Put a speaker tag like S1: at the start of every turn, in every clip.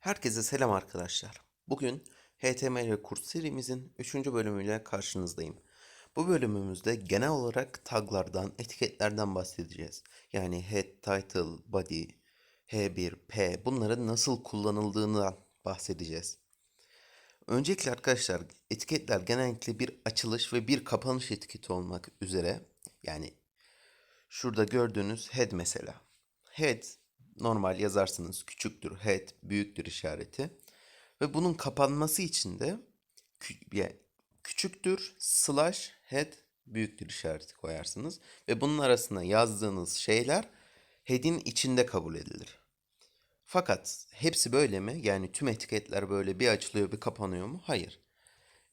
S1: Herkese selam arkadaşlar. Bugün HTML kurs serimizin 3. bölümüyle karşınızdayım. Bu bölümümüzde genel olarak taglardan, etiketlerden bahsedeceğiz. Yani head, title, body, H1, P bunların nasıl kullanıldığından bahsedeceğiz. Öncelikle arkadaşlar etiketler genellikle bir açılış ve bir kapanış etiketi olmak üzere yani Şurada gördüğünüz head mesela. Head normal yazarsınız küçüktür head büyüktür işareti. Ve bunun kapanması için de küçüktür slash head büyüktür işareti koyarsınız. Ve bunun arasına yazdığınız şeyler head'in içinde kabul edilir. Fakat hepsi böyle mi? Yani tüm etiketler böyle bir açılıyor bir kapanıyor mu? Hayır.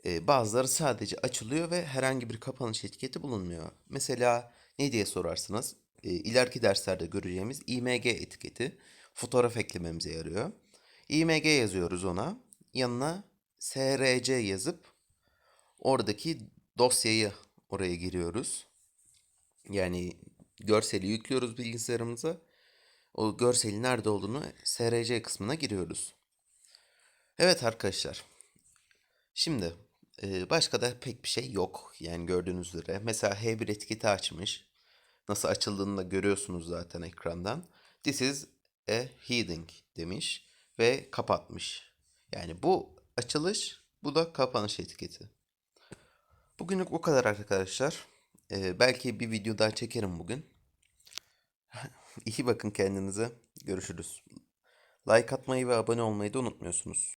S1: Ee, bazıları sadece açılıyor ve herhangi bir kapanış etiketi bulunmuyor. Mesela ne diye sorarsınız? Ee, ileriki derslerde göreceğimiz IMG etiketi fotoğraf eklememize yarıyor. IMG yazıyoruz ona. Yanına SRC yazıp oradaki dosyayı oraya giriyoruz. Yani görseli yüklüyoruz bilgisayarımıza. O görselin nerede olduğunu SRC kısmına giriyoruz. Evet arkadaşlar. Şimdi e, başka da pek bir şey yok. Yani gördüğünüz üzere. Mesela H1 etiketi açmış. Nasıl açıldığını da görüyorsunuz zaten ekrandan. This is a heading demiş ve kapatmış. Yani bu açılış, bu da kapanış etiketi. Bugünlük bu kadar arkadaşlar. E, belki bir video daha çekerim bugün. İyi bakın kendinize. Görüşürüz. Like atmayı ve abone olmayı da unutmuyorsunuz.